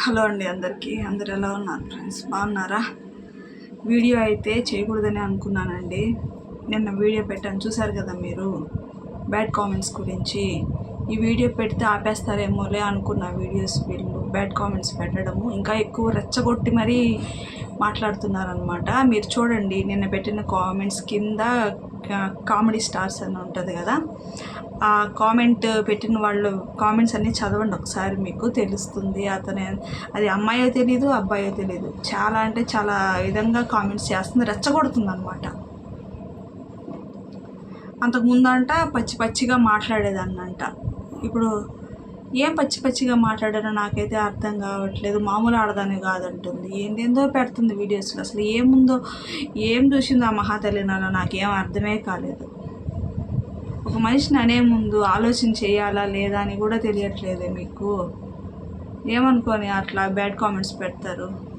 Hello అండి అందరికీ. అందరు ఎలా ఉన్నారు ఫ్రెండ్స్? బాగున్నారా? వీడియో అయితే చేయకూడదని అనుకున్నానండి. నిన్న వీడియో పెట్టాను. చూసారు కదా మీరు? బ్యాడ్ కామెంట్స్ గురించి. ఈ వీడియో పెడితే ఆపేస్తారేమోలే అనుకున్న వీడియోస్ వీళ్ళు బ్యాడ్ కామెంట్స్ పెట్టడము. ఇంకా ఎక్కువ రెచ్చగొట్టి మరీ మాట్లాడుతున్నారనమాట మీరు చూడండి నిన్న పెట్టిన కామెంట్స్ కింద కామెడీ స్టార్స్ అని ఉంటుంది కదా. ఆ కామెంట్ పెట్టిన వాళ్ళు కామెంట్స్ అన్నీ చదవండి ఒకసారి మీకు తెలుస్తుంది. అతనే అది అమ్మాయో తెలీదు అబ్బాయో తెలీదు. చాలా అంటే చాలా విధంగా కామెంట్స్ చేస్తుంది రెచ్చగొడుతుంది అనమాట అంతకుముందు అంట పచ్చి పచ్చిగా మాట్లాడేదాన్నంట. ఇప్పుడు ఏం పచ్చి పచ్చిగా మాట్లాడారో నాకైతే అర్థం కావట్లేదు. మామూలు ఆడదానే కాదంటుంది. ఏందేందో పెడుతుంది వీడియోస్లో. అసలు ఏముందో ఏం చూసిందో ఆ మహాతల్లి నాలో నాకేం అర్థమే కాలేదు. ఒక మనిషిని అనే ముందు ఆలోచన చేయాలా లేదా అని కూడా తెలియట్లేదే మీకు? ఏమనుకొని అట్లా బ్యాడ్ కామెంట్స్ పెడతారు?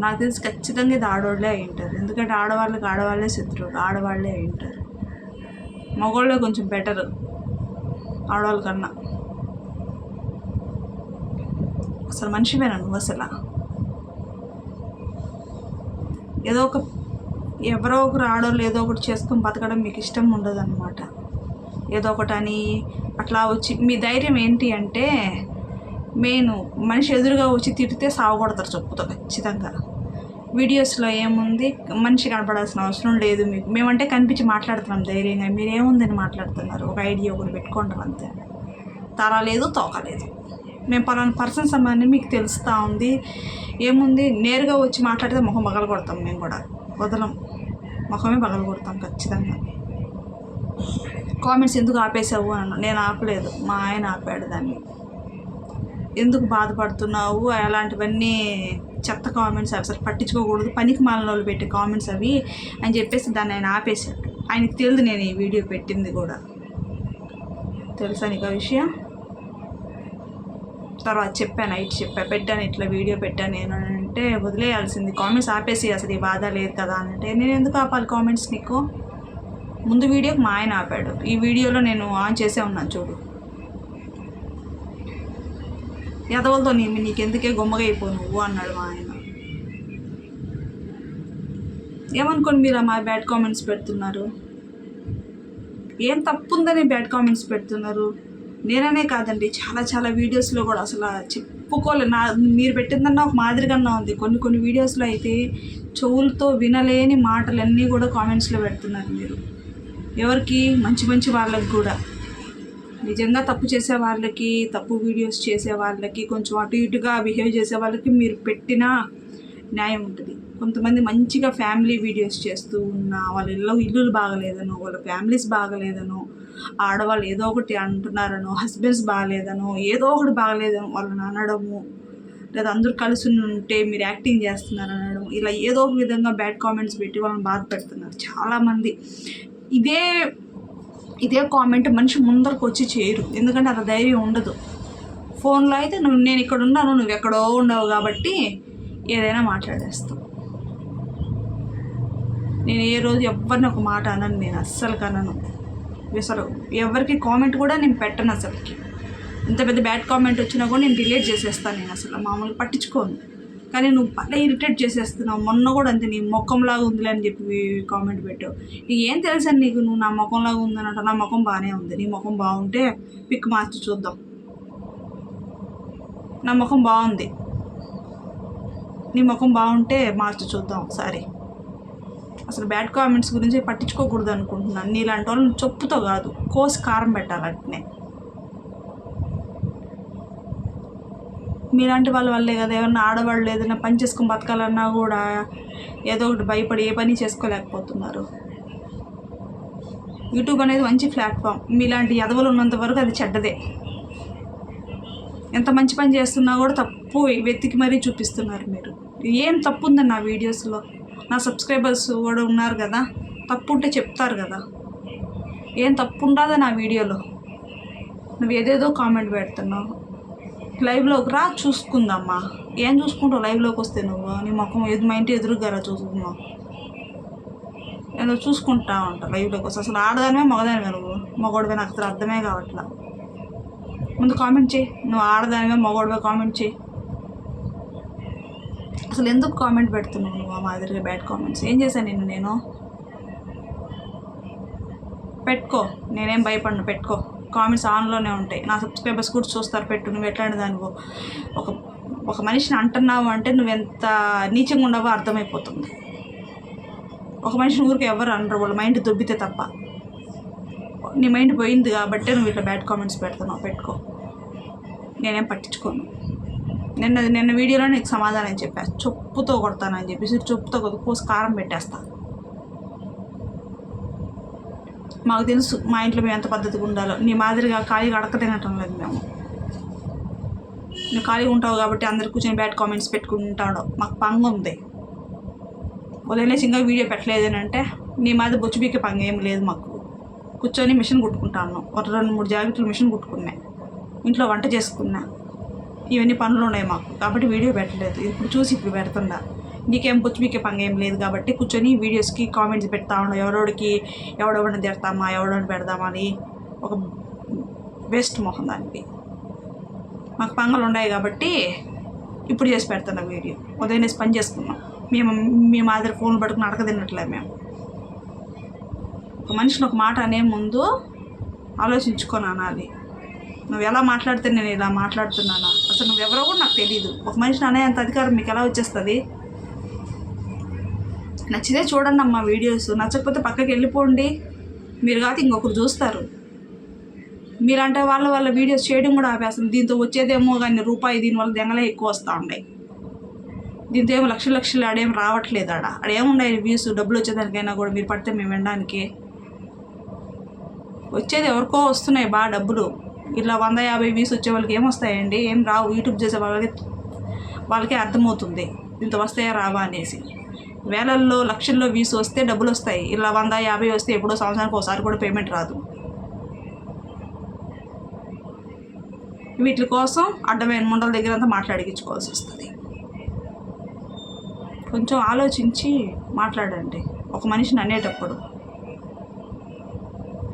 నాకు తెలిసి ఖచ్చితంగా ఇది ఆడవాళ్ళే అయి ఉంటారు. ఎందుకంటే ఆడవాళ్ళకి ఆడవాళ్ళే శత్రువులు ఆడవాళ్ళే అయి ఉంటారు. మగవాళ్ళే కొంచెం బెటర్ ఆడవాళ్ళకన్నా. అసలు మనిషివేనా నువ్వు అసలు ఏదో ఒక ఎవరో ఒకరు ఆడోళ్ళు ఏదో ఒకటి చేసుకొని బతకడం మీకు ఇష్టం ఉండదు అనమాట ఏదో ఒకటి అని అట్లా వచ్చి మీ ధైర్యం ఏంటి అంటే మెయిన్ మనిషి ఎదురుగా వచ్చి తిడితే సావగొడతారు చెప్పుతో ఖచ్చితంగా. వీడియోస్లో ఏముంది? మనిషి కనపడాల్సిన అవసరం లేదు మీకు. మేమంటే కనిపించి మాట్లాడుతున్నాం ధైర్యంగా. మీరేముందని మాట్లాడుతున్నారు? ఒక ఐడియా ఒకటి పెట్టుకుంటారు అంతే. తల లేదు తోక లేదు. మేము పలానా పర్సన్స్ అమ్మని మీకు తెలుస్తూ ఉంది. ఏముంది? నేరుగా వచ్చి మాట్లాడితే ముఖం పగల కొడతాం మేము కూడా. వదలం. ముఖమే పగల కొడతాం ఖచ్చితంగా. కామెంట్స్ ఎందుకు ఆపేసావు అని నేను ఆపలేదు. మా ఆయన ఆపాడు దాన్ని. ఎందుకు బాధపడుతున్నావు? అలాంటివన్నీ చెత్త కామెంట్స్ అవి అసలు పట్టించుకోకూడదు. పనికి మాలిన వాళ్ళు పెట్టే కామెంట్స్ అవి అని చెప్పేసి దాన్ని ఆయన ఆపేశాడు. ఆయనకి తెలియదు నేను ఈ వీడియో పెట్టింది కూడా. తెలుసా నీకు ఆ విషయం? తర్వాత చెప్పాను నైట్ చెప్పా పెట్టాను ఇట్లా వీడియో పెట్టాను నేను అంటే వదిలేయాల్సింది. కామెంట్స్ ఆపేసి అసలు ఈ బాధ లేదు కదా అని అంటే నేను ఎందుకు ఆపాలి కామెంట్స్ నీకు? ముందు వీడియోకి మా ఆయన ఆపాడు. ఈ వీడియోలో నేను ఆన్ చేసే ఉన్నాను చూడు. ఎదవలతో నీ నీకెందుకే గొమ్మగా అయిపో నువ్వు? అన్నాడు మా ఆయన. ఏమనుకోండి మీరు మా బ్యాడ్ కామెంట్స్ పెడుతున్నారు? ఏం తప్పు ఉందని బ్యాడ్ కామెంట్స్ పెడుతున్నారు? నేననే కాదండి చాలా చాలా వీడియోస్లో కూడా అసలు చెప్పుకోలే. నా మీరు పెట్టిందన్నా ఒక మాదిరిగానే ఉంది. కొన్ని కొన్ని వీడియోస్లో అయితే చెవులతో వినలేని మాటలన్నీ కూడా కామెంట్స్లో పెడుతున్నారు మీరు. ఎవరికి? మంచి మంచి వాళ్ళకి కూడా. నిజంగా తప్పు చేసే వాళ్ళకి తప్పు వీడియోస్ చేసే వాళ్ళకి కొంచెం అటు ఇటుగా బిహేవ్ చేసే వాళ్ళకి మీరు పెట్టిన న్యాయం ఉంటుంది. కొంతమంది మంచిగా ఫ్యామిలీ వీడియోస్ చేస్తూ ఉన్న వాళ్ళ ఇల్లు ఇల్లులు బాగలేదనో వాళ్ళ ఫ్యామిలీస్ బాగలేదనో ఆడవాళ్ళు ఏదో ఒకటి అంటున్నారనో హస్బెండ్స్ బాగాలేదనో ఏదో ఒకటి బాగలేదనో వాళ్ళని అనడము లేదా అందరూ కలిసి ఉంటే మీరు యాక్టింగ్ చేస్తున్నారు అనడం ఇలా ఏదో ఒక విధంగా బ్యాడ్ కామెంట్స్ పెట్టి వాళ్ళని బాధ పెడుతున్నారు చాలామంది. ఇదే ఇదే కామెంట్ మనిషి ముందరకు వచ్చి చేయరు. ఎందుకంటే అంత ధైర్యం ఉండదు. ఫోన్లో అయితే నువ్వు నేను ఇక్కడ ఉన్నాను నువ్వు ఎక్కడో ఉండవు కాబట్టి ఏదైనా మాట్లాడేస్తావు. నేను ఏ రోజు ఎవరిని ఒక మాట అనను నేను అస్సలు కనను. అసలు ఎవరికి కామెంట్ కూడా నేను పెట్టను అసలుకి. ఇంత పెద్ద బ్యాడ్ కామెంట్ వచ్చినా కూడా నేను డిలీట్ చేసేస్తాను నేను అసలు. మామూలుగా పట్టించుకోను. కానీ నువ్వు భలే ఇరిటేట్ చేసేస్తున్నావు. మొన్న కూడా అంతే నీ ముఖంలాగా ఉందిలే అని చెప్పి కామెంట్ పెట్టావు. నీకు ఏం తెలుసని నీకు? నువ్వు నా ముఖంలాగా అంట నా ముఖం బాగానే ఉంది. నీ ముఖం బాగుంటే పిక్ మార్చి చూద్దాం. నా ముఖం బాగుంది. నీ ముఖం బాగుంటే మార్చి చూద్దాం ఒకసారి. అసలు బ్యాడ్ కామెంట్స్ గురించి పట్టించుకోకూడదు అనుకుంటున్నాను. నీలాంటి వాళ్ళని చొప్పుతో కాదు కోసి కారం పెట్టాలి అట్నే మీలాంటి వాళ్ళ వల్లే కదా ఏమన్నా ఆడవాళ్ళు ఏదైనా పని చేసుకుని బతకాలన్నా కూడా ఏదో ఒకటి భయపడి ఏ పని చేసుకోలేకపోతున్నారు. యూట్యూబ్ అనేది మంచి ప్లాట్ఫామ్. మీలాంటి ఎదవలు ఉన్నంత వరకు అది చెడ్డదే. ఎంత మంచి పని చేస్తున్నా కూడా తప్పు వెతికి మరీ చూపిస్తున్నారు మీరు. ఏం తప్పు ఉందండి నా వీడియోస్లో? నా సబ్స్క్రైబర్స్ కూడా ఉన్నారు కదా తప్పు ఉంటే చెప్తారు కదా. ఏం తప్పు ఉండదా నా వీడియోలో. నువ్వు ఏదేదో కామెంట్ పెడుతున్నావు. లైవ్లోకి రా చూసుకుందమ్మా ఏం చూసుకుంటావు లైవ్లోకి వస్తే నువ్వు? నీ ముఖం ఎదు మా ఇంటి ఎదురుగా రా చూసుకున్నావు ఏదో చూసుకుంటా ఉంటా లైవ్లోకి వస్తే. అసలు ఆడదానివే మగదానివే నువ్వు? మగోడివే నాకు అసలు అర్థమే కావట్లా. ముందు కామెంట్ చేయి. నువ్వు ఆడదానివే మగోడివే కామెంట్ చేయి. అసలు ఎందుకు కామెంట్ పెడుతున్నావు నువ్వు ఆ మాదిరిగా బ్యాడ్ కామెంట్స్ ఏం చేశాను నిన్ను నేను? పెట్టుకో. నేనేం భయపడను పెట్టుకో. కామెంట్స్ ఆన్లోనే ఉంటాయి. నా సబ్స్క్రైబర్స్ కూడా చూస్తారు పెట్టు. నువ్వు ఎట్లాంటి దానివో. ఒక ఒక మనిషిని అంటున్నావు అంటే నువ్వు ఎంత నీచంగా ఉండవో అర్థమైపోతుంది. ఒక మనిషిని ఊరికి ఎవరు అనరు. వాళ్ళ మైండ్ దొబ్బితే తప్ప. నీ మైండ్ పోయింది కాబట్టి నువ్వు ఇట్లా బ్యాడ్ కామెంట్స్ పెడుతున్నావు. పెట్టుకో. నేనేం పట్టించుకోను. నిన్న నిన్న వీడియోలో నీకు సమాధానం చెప్పా. చొప్పుతో కొడతానని చెప్పేసి చొప్పుతో కొద్ది కోసి కారం పెట్టేస్తా. మాకు తెలుసు మా ఇంట్లో మేము ఎంత పద్ధతిగా ఉండాలో. నీ మాదిరిగా ఖాళీగా అడక తినటం లేదు మేము. నువ్వు ఖాళీగా ఉంటావు కాబట్టి అందరు కూర్చొని బ్యాడ్ కామెంట్స్ పెట్టుకుంటాడు. మాకు పంగ ఉంది. వదిలేసి ఇంకా వీడియో పెట్టలేదు అని అంటే నీ మాది బొచ్చుబీకే పంగ ఏం లేదు మాకు. కూర్చొని మిషన్ కుట్టుకుంటాను. ఒక రెండు మూడు జాకెట్లు మిషన్ కుట్టుకున్నా. ఇంట్లో వంట చేసుకున్నా. ఇవన్నీ పనులు ఉన్నాయి మాకు. కాబట్టి వీడియో పెట్టలేదు. ఇప్పుడు చూసి ఇప్పుడు పెడుతుండా నీకేం బొచ్చు మీకే పంగేం లేదు కాబట్టి కూర్చొని వీడియోస్కి కామెంట్స్ పెడతా ఉండవు ఎవడోడికి ఎవడెవడిని తిడతామా ఎవడోని పెడదామా అని ఒక బెస్ట్ మొహం దానికి. మాకు పంగలు ఉన్నాయి కాబట్టి ఇప్పుడు చేసి పెడుతున్నా వీడియో. ఉదయం వేసి పని చేసుకున్నాం మేము మీ మాదిరి ఫోన్ పట్టుకుని అడక మేము. ఒక మనిషిని ఒక మాట అనే ముందు ఆలోచించుకొని అనాలి. నువ్వు ఎలా మాట్లాడితే నేను ఇలా మాట్లాడుతున్నానా? అసలు నువ్వు ఎవరో కూడా నాకు తెలియదు ఒక మనిషిని అనేంత అధికారం మీకు ఎలా వచ్చేస్తుంది? నచ్చితే చూడండి అమ్మా వీడియోస్. నచ్చకపోతే పక్కకి వెళ్ళిపోండి. మీరు కాదు ఇంకొకరు చూస్తారు. మీరంటే వాళ్ళ వాళ్ళ వీడియోస్ చేయడం కూడా ఆపేస్తుంది. దీంతో వచ్చేదేమో కానీ రూపాయి దీనివల్ల దెంగలే ఎక్కువ వస్తూ ఉన్నాయి. దీంతో ఏమో లక్షలు లక్షలు ఆడేం రావట్లేదు ఆడ. ఆడేముండాయి వ్యూస్? డబ్బులు వచ్చేదానికైనా కూడా మీరు పడితే మేము వినడానికి. వచ్చేది ఎవరికో వస్తున్నాయి బాగా డబ్బులు. ఇట్లా వంద యాభై వ్యూస్ వచ్చే వాళ్ళకి ఏమొస్తాయండి? ఏం రావు. యూట్యూబ్ చేసే వాళ్ళకి వాళ్ళకే అర్థమవుతుంది. ఇంత వస్తాయా రావా అనేసి. వేలల్లో లక్షల్లో వ్యూస్ వస్తే డబ్బులు వస్తాయి. ఇలా వంద యాభై వస్తే ఎప్పుడో సంవత్సరానికి ఒకసారి కూడా పేమెంట్ రాదు. వీటి కోసం అడ్డమైన ముండల దగ్గర అంతా మాట్లాడిగించుకోవాల్సి వస్తుంది. కొంచెం ఆలోచించి మాట్లాడండి. ఒక మనిషిని అనేటప్పుడు.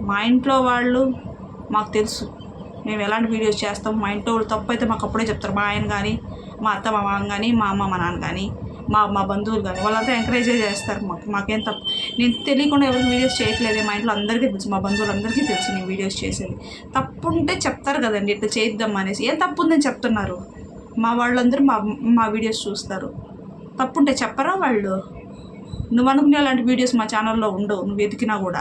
మా ఇంట్లో వాళ్ళు మాకు తెలుసు. మేము ఎలాంటి వీడియోస్ చేస్తాం? మా ఇంట్లో వాళ్ళు తప్పు అయితే మాకు అప్పుడే చెప్తారు. మా ఆయన కానీ మా అత్త మా మామ కానీ మా అమ్మ మా నాన్న కానీ మా మా బంధువులు కానీ వాళ్ళంతా ఎంకరేజ్ చేస్తారు మాకు. మాకేం తప్పు నేను తెలియకుండా ఎవరు వీడియోస్ చేయట్లేదు. మా ఇంట్లో అందరికీ తెలుసు. మా బంధువులందరికీ తెలుసు నేను వీడియోస్ చేసేది. తప్పు ఉంటే చెప్తారు కదండి. ఇట్లా చేద్దాం అనేసి. ఏం తప్పు ఉందని చెప్తున్నారు? మా వాళ్ళందరూ మా మా వీడియోస్ చూస్తారు. తప్పు ఉంటే చెప్పరా వాళ్ళు? నువ్వు అనుకునే అలాంటి వీడియోస్ మా ఛానల్లో ఉండవు. నువ్వు వెతికినా కూడా.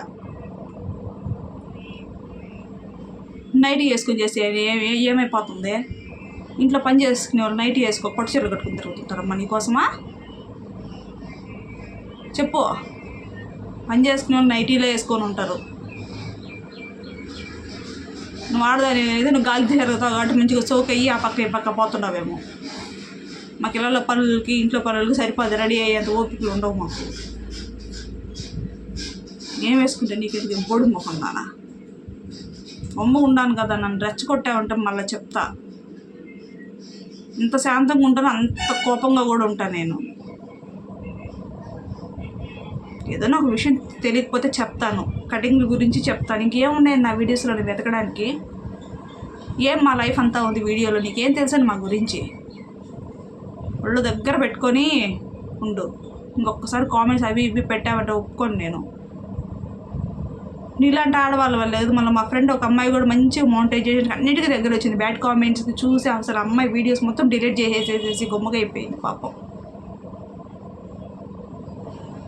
నైట్ వేసుకొని చేస్తే ఏ- ఏమైపోతుంది? ఇంట్లో పని చేసుకునే వాళ్ళు నైట్ వేసుకో పట్టు చీరలు కట్టుకుని తిరుగుతుంటారమ్మా నీకోసమా చెప్పు. పని చేసుకునే వాళ్ళు నైటీలో వేసుకొని ఉంటారు. నువ్వు ఆడదాని అయితే నువ్వు గాలి తిరుగుతావు కాబట్టి మంచిగా సోక్ అయ్యి ఆ పక్క ఈ పక్క పోతున్నావేమో. మాకు ఇళ్ళ పనులకి ఇంట్లో పనులకి సరిపోదు రెడీ అయ్యేంత ఓపికలు ఉండవు మాకు. ఏం వేసుకుంటే నీకు ఎందుకు బొడు మొహం నానా? బొమ్మ ఉన్నాను కదా నన్ను రెచ్చగొట్టావంటే మళ్ళీ చెప్తా. ఇంత శాంతంగా ఉంటాను అంత కోపంగా కూడా ఉంటాను నేను. ఏదైనా ఒక విషయం తెలియకపోతే చెప్తాను. కటింగ్ల గురించి చెప్తాను. ఇంకేమున్నాయి నా వీడియోస్లో నేను వెతకడానికి? ఏం మా లైఫ్ అంతా ఉంది వీడియోలో? నీకేం తెలుసని మా గురించి? ఒళ్ళు దగ్గర పెట్టుకొని ఉండు. ఇంకొకసారి కామెంట్స్ అవి ఇవి పెట్టామంటే ఒప్పుకోను నేను. నీలాంటి ఆడవాళ్ళ వల్ల లేదు. మళ్ళీ మా ఫ్రెండ్ ఒక అమ్మాయి కూడా మంచిగా మోనిటైజేషన్ అన్నిటికీ దగ్గర వచ్చింది. బ్యాడ్ కామెంట్స్ చూసి అసలు అమ్మాయి వీడియోస్ మొత్తం డిలీట్ చేసేసేసి గొమ్మగా అయిపోయింది పాపం.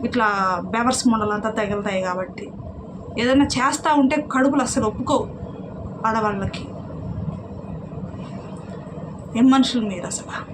ఇట్లా బెవర్స్ మొండలంతా తగులుతాయి కాబట్టి. ఏదైనా చేస్తూ ఉంటే కడుపులు అస్సలు ఒప్పుకోవు ఆడవాళ్ళకి. ఏం మనుషులు మీరు అసలు?